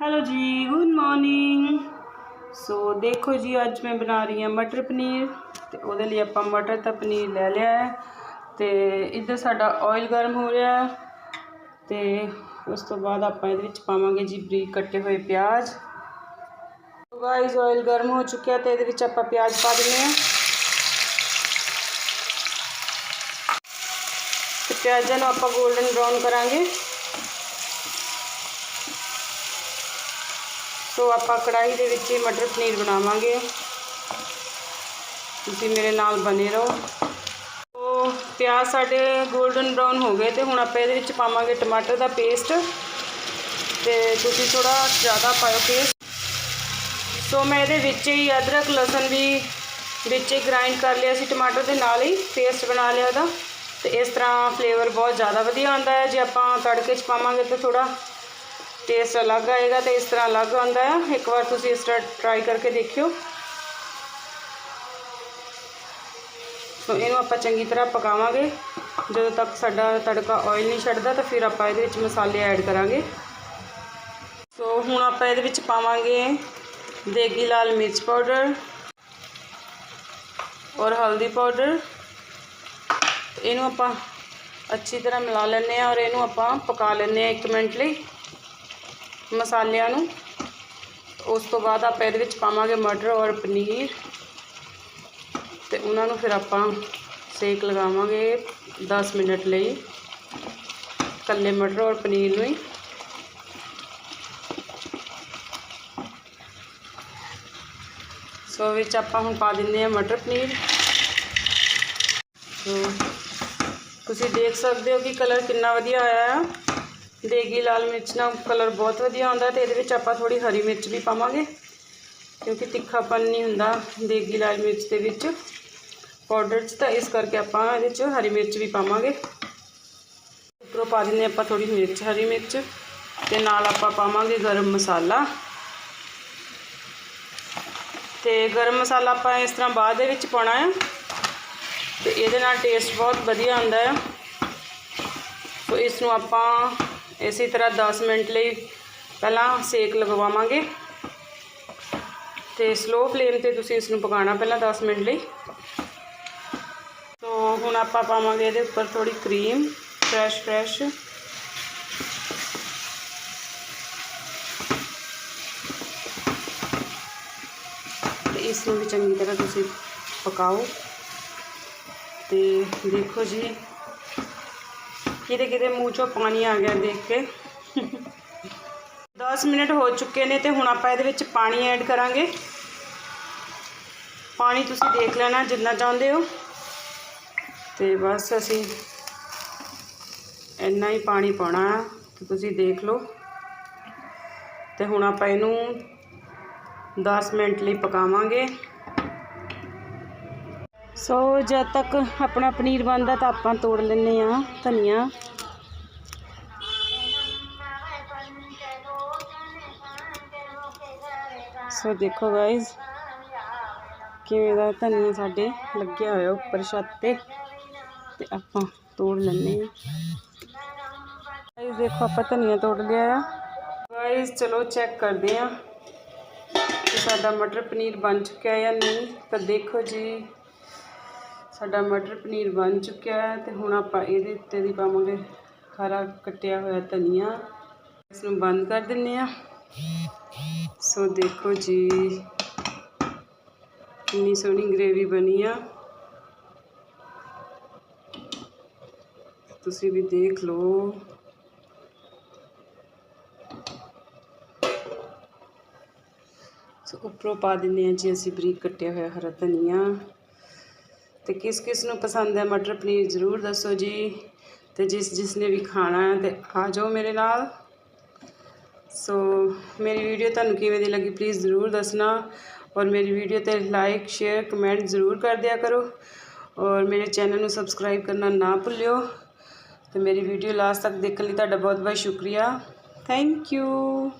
Hello ਜੀ good morning so ਦੇਖੋ ਜੀ ਅੱਜ ਮੈਂ ਬਣਾ ਰਹੀ ਹਾਂ ਮਟਰ ਪਨੀਰ ਤੇ ਉਹਦੇ ਲਈ ਆਪਾਂ ਮਟਰ ਤਾਂ ਪਨੀਰ ਲੈ ਲਿਆ ਹੈ ਤੇ ਇੱਧਰ ਸਾਡਾ ਆਇਲ ਗਰਮ ਹੋ ਰਿਹਾ ਹੈ ਤੇ ਉਸ ਤੋਂ ਬਾਅਦ ਆਪਾਂ ਇਹਦੇ ਵਿੱਚ ਪਾਵਾਂਗੇ ਜੀ ਬਰੀਕ ਕੱਟੇ ਹੋਏ ਪਿਆਜ਼ ਗਾਇਸ ਆਇਲ ਗਰਮ ਹੋ ਚੁੱਕਿਆ ਤੇ ਇਹਦੇ ਵਿੱਚ ਆਪਾਂ ਪਿਆਜ਼ ਪਾ ਦਿੰਦੇ ਹਾਂ ਤੇ ਪਿਆਜ਼ਾਂ ਨੂੰ ਆਪਾਂ 골ਡਨ ਬ੍ਰਾਊਨ ਕਰਾਂਗੇ ਸੋ ਆਪਾਂ ਕੜਾਈ ਦੇ ਵਿੱਚ ਹੀ ਮਟਰ ਪਨੀਰ ਬਣਾਵਾਂਗੇ। ਤੁਸੀਂ ਮੇਰੇ ਨਾਲ ਬਨੇ ਰਹੋ। ਸੋ ਪਿਆਜ਼ ਸਾਡੇ 골ਡਨ ਬ੍ਰਾਊਨ ਹੋ ਗਏ ਤੇ ਹੁਣ ਆਪਾਂ ਇਹਦੇ ਵਿੱਚ ਪਾਵਾਂਗੇ ਟਮਾਟਰ ਦਾ ਪੇਸਟ ਤੇ ਤੁਸੀਂ ਥੋੜਾ ਜ਼ਿਆਦਾ ਪਾਇਓ ਪੇਸਟ ਸੋ ਮੈਂ ਇਹਦੇ ਵਿੱਚ ਹੀ ਅਦਰਕ, ਲਸਣ ਵੀ ਵਿੱਚ ਗ੍ਰਾਈਂਡ ਕਰ ਲਿਆ ਸੀ, ਟਮਾਟਰ ਦੇ ਨਾਲ ਹੀ ਪੇਸਟ ਬਣਾ ਲਿਆ ਉਹਦਾ। ਤੇ ਇਸ ਤਰ੍ਹਾਂ ਫਲੇਵਰ ਬਹੁਤ ਜ਼ਿਆਦਾ ਵਧੀਆ ਆਉਂਦਾ ਹੈ। ਜੇ ਆਪਾਂ ਤੜਕੇ 'ਚ ਪਾਵਾਂਗੇ ਤਾਂ ਥੋੜਾ ਟੇਸਟ ਅਲੱਗ ਆਏਗਾ ਤੇ ਇਸ ਤਰ੍ਹਾਂ ਅਲੱਗ ਆਉਂਦਾ ਹੈ। ਇੱਕ ਵਾਰ ਤੁਸੀਂ ਇਸ ਤਰ੍ਹਾਂ ਟਰਾਈ ਕਰਕੇ ਦੇਖਿਓ। ਸੋ ਇਹਨੂੰ ਆਪਾਂ ਚੰਗੀ ਤਰ੍ਹਾਂ ਪਕਾਵਾਂਗੇ। ਜਦੋਂ ਤੱਕ ਸਾਡਾ ਤੜਕਾ ਆਇਲ ਨਹੀਂ ਛੱਡਦਾ ਤਾਂ ਫਿਰ ਆਪਾਂ ਇਹਦੇ ਵਿੱਚ ਮਸਾਲੇ ਐਡ ਕਰਾਂਗੇ। ਸੋ ਹੁਣ ਆਪਾਂ ਇਹਦੇ ਵਿੱਚ ਪਾਵਾਂਗੇ ਦੇਗੀ ਲਾਲ ਮਿਰਚ ਪਾਊਡਰ ਔਰ ਹਲਦੀ ਪਾਊਡਰ। ਇਹਨੂੰ ਆਪਾਂ ਅੱਛੀ ਤਰ੍ਹਾਂ ਮਿਲਾ ਲੈਂਦੇ ਆ ਔਰ ਇਹਨੂੰ ਆਪਾਂ ਪਕਾ ਲੈਂਦੇ ਆ 1 ਮਿੰਟ ਲਈ। ਮਸਾਲਿਆਂ ਨੂੰ। ਉਸ ਤੋਂ ਬਾਅਦ ਆਪਾਂ ਇਹਦੇ ਵਿੱਚ ਪਾਵਾਂਗੇ ਮਟਰ ਔਰ ਪਨੀਰ। ਤੇ ਉਹਨਾਂ ਨੂੰ ਫਿਰ ਆਪਾਂ ਸੇਕ ਲਗਾਵਾਂਗੇ 10 ਮਿੰਟ ਲਈ। ਕੱਲੇ ਮਟਰ ਔਰ ਪਨੀਰ ਨੂੰ ਹੀ। ਸੋ ਵਿੱਚ ਆਪਾਂ ਹੁਣ ਪਾ ਦਿੰਦੇ ਆ ਮਟਰ ਪਨੀਰ। ਤੁਸੀਂ ਦੇਖ ਸਕਦੇ ਹੋ ਕਿ ਕਲਰ ਕਿੰਨਾ ਵਧੀਆ ਆਇਆ ਹੈ ਦੇਗੀ, ਲਾਲ ਮਿਰਚ ਨਾਲ ਕਲਰ ਬਹੁਤ ਵਧੀਆ ਆਉਂਦਾ ਤੇ ਇਹਦੇ ਵਿੱਚ ਆਪਾਂ ਥੋੜੀ ਹਰੀ ਮਿਰਚ ਵੀ ਪਾਵਾਂਗੇ। ਕਿਉਂਕਿ ਤਿੱਖਾਪਨ ਨਹੀਂ ਹੁੰਦਾ ਦੇਗੀ, ਲਾਲ ਮਿਰਚ ਦੇ ਵਿੱਚ। ਪਾਊਡਰ 'ਚ ਤਾਂ ਇਸ ਕਰਕੇ ਆਪਾਂ ਇਹਦੇ 'ਚ ਹਰੀ ਮਿਰਚ ਵੀ ਪਾਵਾਂਗੇ। ਉੱਪਰੋਂ ਪਾ ਦਿੰਦੇ ਆਪਾਂ ਥੋੜੀ ਮਿਰਚ, ਹਰੀ ਮਿਰਚ। ਤੇ ਨਾਲ ਆਪਾਂ ਪਾਵਾਂਗੇ ਗਰਮ ਮਸਾਲਾ। ਤੇ ਗਰਮ ਮਸਾਲਾ ਆਪਾਂ ਇਸ ਤਰ੍ਹਾਂ ਬਾਅਦ ਦੇ ਵਿੱਚ ਪਾਉਣਾ ਹੈ ਤੇ ਇਹਦੇ ਨਾਲ ਟੇਸਟ ਬਹੁਤ ਵਧੀਆ ਆਉਂਦਾ ਹੈ ਸੋ ਇਸ ਨੂੰ ਆਪਾਂ ਇਸੇ ਤਰ੍ਹਾਂ 10 ਮਿੰਟ ਲਈ ਪਹਿਲਾਂ ਸੇਕ ਲਗਵਾਵਾਂਗੇ ਤੇ ਸਲੋ ਫਲੇਮ ਤੇ ਤੁਸੀਂ ਇਸ ਨੂੰ ਪਕਾਉਣਾ ਪਹਿਲਾਂ 10 ਮਿੰਟ ਲਈ ਸੋ ਹੁਣ ਆਪਾਂ ਪਾਵਾਂਗੇ ਇਹਦੇ ਉੱਪਰ ਥੋੜੀ ਕਰੀਮ ਫਰੈਸ਼ ਫਰੈਸ਼ ਤੇ ਇਸ ਨੂੰ ਵੀ ਚੰਗੀ ਤਰ੍ਹਾਂ ਤੁਸੀਂ ਪਕਾਓ ਤੇ ਦੇਖੋ ਜੀ ਕਿਤੇ ਕਿਤੇ ਮੂੰਹ ਚੋਂ ਪਾਣੀ ਆ ਗਿਆ ਦੇਖ ਕੇ। 10 ਮਿੰਟ ਹੋ ਚੁੱਕੇ ਨੇ ਤੇ ਹੁਣ ਆਪਾਂ ਇਹਦੇ ਵਿੱਚ ਪਾਣੀ ਐਡ ਕਰਾਂਗੇ। ਪਾਣੀ ਤੁਸੀਂ ਦੇਖ ਲੈਣਾ ਜਿੰਨਾ ਚਾਹੁੰਦੇ ਹੋ। ਤੇ ਬਸ ਅਸੀਂ ਇੰਨਾ ਹੀ ਪਾਣੀ ਪਾਉਣਾ ਤੇ ਤੁਸੀਂ ਦੇਖ ਲਓ। ਤੇ ਹੁਣ ਆਪਾਂ ਇਹਨੂੰ 10 ਮਿੰਟ ਲਈ ਪਕਾਵਾਂਗੇ। ਸੋ ਜਦ ਤੱਕ ਆਪਣਾ ਪਨੀਰ ਬਣਦਾ ਤਾਂ ਆਪਾਂ ਤੋੜ ਲੈਨੇ ਆ ਧਨੀਆ। ਸੋ ਦੇਖੋ ਗਾਇਜ਼ ਕਿਵੇਂ ਦਾ ਧਨੀਆ ਸਾਡੇ ਲੱਗਿਆ ਹੋਇਆ ਉੱਪਰ ਛੱਤ ਤੇ। ਤੇ ਆਪਾਂ ਤੋੜ ਲੈਨੇ ਆ ਗਾਇਜ਼ ਦੇਖੋ ਆਪਾਂ ਧਨੀਆ ਤੋੜ ਲਿਆ ਆ। ਗਾਇਜ਼ ਚਲੋ ਚੈੱਕ ਕਰਦੇ ਆ ਕਿ ਸਾਡਾ ਮਟਰ ਪਨੀਰ ਬਣ ਚੁੱਕਿਆ ਜਾਂ ਨਹੀਂ। ਤਾਂ ਦੇਖੋ ਜੀ। ਸਾਡਾ ਮਟਰ ਪਨੀਰ ਬਣ ਚੁੱਕਿਆ ਹੈ ਤੇ ਹੁਣ ਆਪਾਂ ਇਹਦੇ ਉੱਤੇ ਦੀ ਪਾਵਾਂਗੇ ਹਰਾ ਕੱਟਿਆ ਹੋਇਆ ਧਨੀਆ। ਇਸ ਨੂੰ ਬੰਦ ਕਰ ਦਿੰਨੇ ਆ ਸੋ ਦੇਖੋ ਜੀ, ਕਿੰਨੀ ਸੋਹਣੀ ਗ੍ਰੇਵੀ ਬਣੀ ਆ। ਤੁਸੀਂ ਵੀ ਦੇਖ ਲਓ। ਸੋ ਉੱਪਰੋਂ ਪਾ ਦਿੰਦੇ ਆ ਜੀ ਅਸੀਂ ਬਰੀਕ ਕੱਟਿਆ ਹੋਇਆ ਹਰਾ ਧਨੀਆ। ਤੇ ਕਿਸ ਕਿਸ ਨੂੰ ਪਸੰਦ ਹੈ ਮਟਰ ਪਨੀਰ ਜ਼ਰੂਰ ਦੱਸੋ ਜੀ। ਤੇ ਜਿਸ ਜਿਸ ਨੇ ਵੀ ਖਾਣਾ ਹੈ ਤੇ ਆ ਜਾਓ ਮੇਰੇ ਨਾਲ। ਸੋ ਮੇਰੀ ਵੀਡੀਓ ਤੁਹਾਨੂੰ ਕਿਵੇਂ ਦੀ ਲੱਗੀ ਪਲੀਜ਼ ਜ਼ਰੂਰ ਦੱਸਣਾ। ਔਰ ਮੇਰੀ ਵੀਡੀਓ ਤੇ ਲਾਈਕ ਸ਼ੇਅਰ ਕਮੈਂਟ ਜ਼ਰੂਰ ਕਰ ਦਿਆ ਕਰੋ। ਔਰ ਮੇਰੇ ਚੈਨਲ ਨੂੰ ਸਬਸਕ੍ਰਾਈਬ ਕਰਨਾ ਨਾ ਭੁੱਲਿਓ। ਤੇ ਮੇਰੀ ਵੀਡੀਓ ਲਾਸਟ ਤੱਕ ਦੇਖਣ ਲਈ ਤੁਹਾਡਾ ਬਹੁਤ ਬਹੁਤ ਸ਼ੁਕਰੀਆ। Thank you